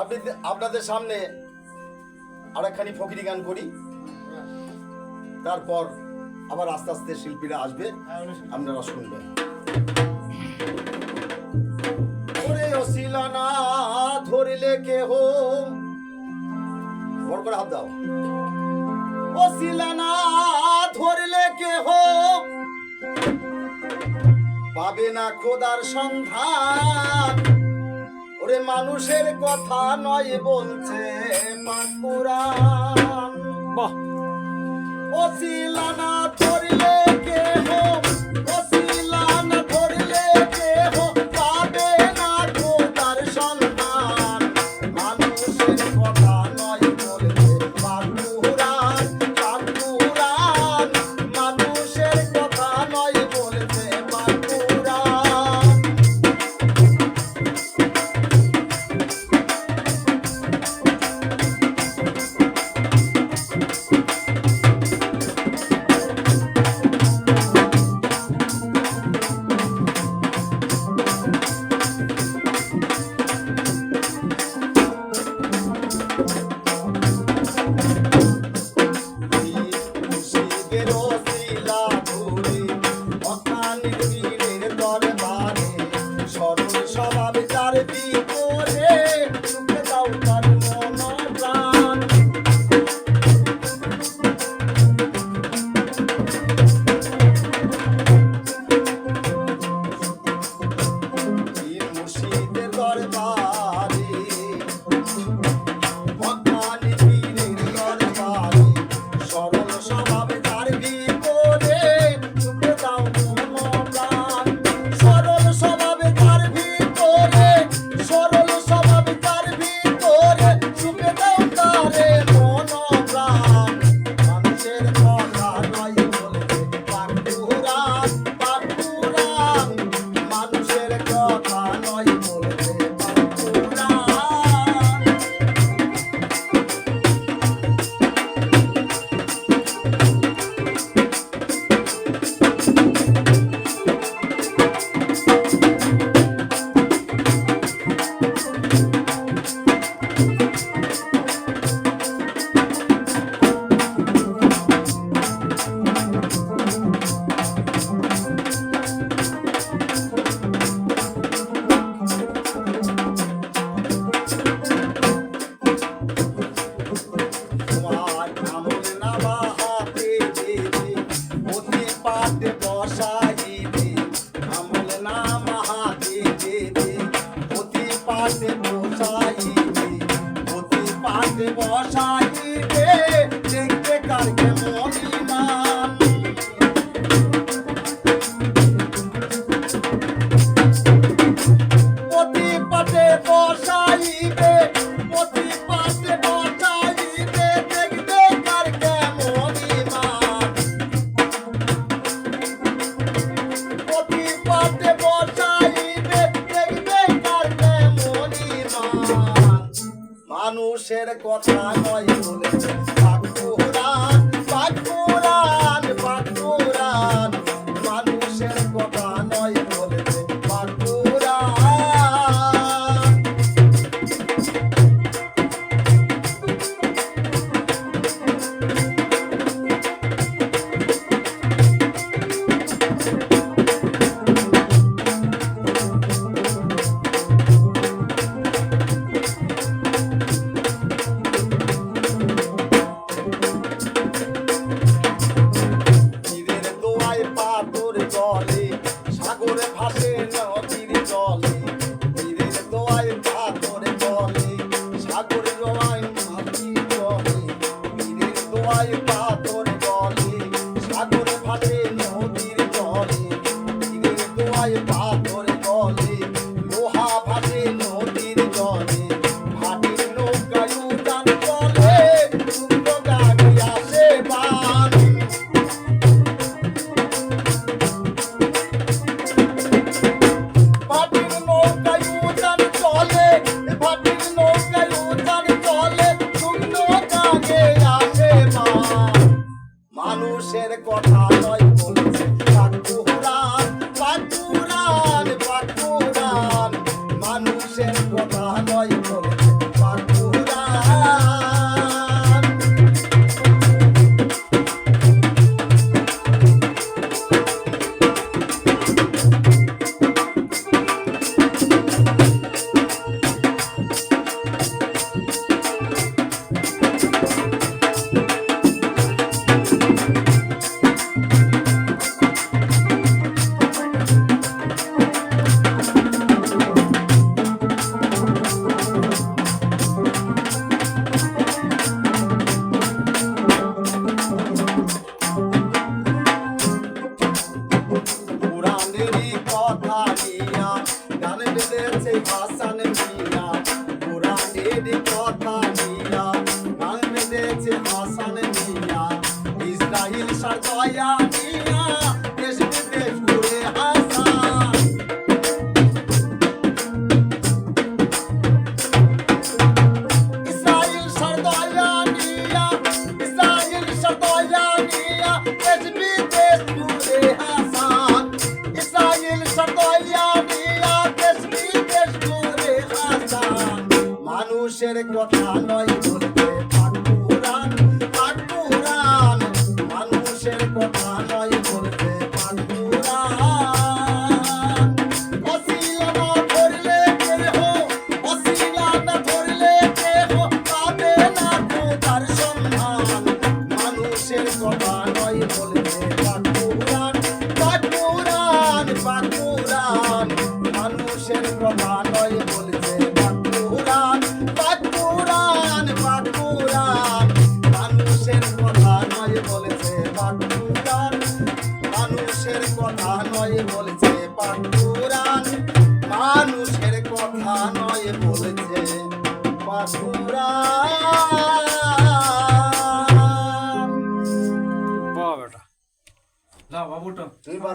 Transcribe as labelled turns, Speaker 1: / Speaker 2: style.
Speaker 1: আপনি আপনাদের সামনে আরেকখানি ফকিরি গান করি। তারপর আবার আস্তে আস্তে শিল্পীরা আসবে, আপনারা শুনবেন। শিলানা ধরিলে কেহ? বড় করে হাত দাও। ও ধরিলে ধরলে কেহ? পাবে না খোদার সন্ধান। ওরে মানুষের কথা নয় বলছে পাকুরা
Speaker 2: বাহ।
Speaker 1: ও শিলানা বসায় more time. বেঁধেছে হাসান মিয়া ইসরায়েল সার দয়া নিয়া দেশ বিদেশ ঘুরে হাসান ইসরায়েল সার দয়া নিয়া ইসরায়েল সার দয়া নিয়া দেশ বিদেশ ঘুরে হাসান ইসরায়েল সার দয়া নিয়া দেশ বিদেশ ঘুরে হাসান মানুষের কথা নয় বলতে মানুষের কথা নয় বলতে পাকুরান পাকুরান পাকুরান মানুষের কথা নয় বলছে পাকুরান মানুষের কথা নয় বলছে পাকুরান মানুষের কথা নয় বলছে পাকুরান
Speaker 2: বাহ বেটা। বাবুটা।
Speaker 1: তুমি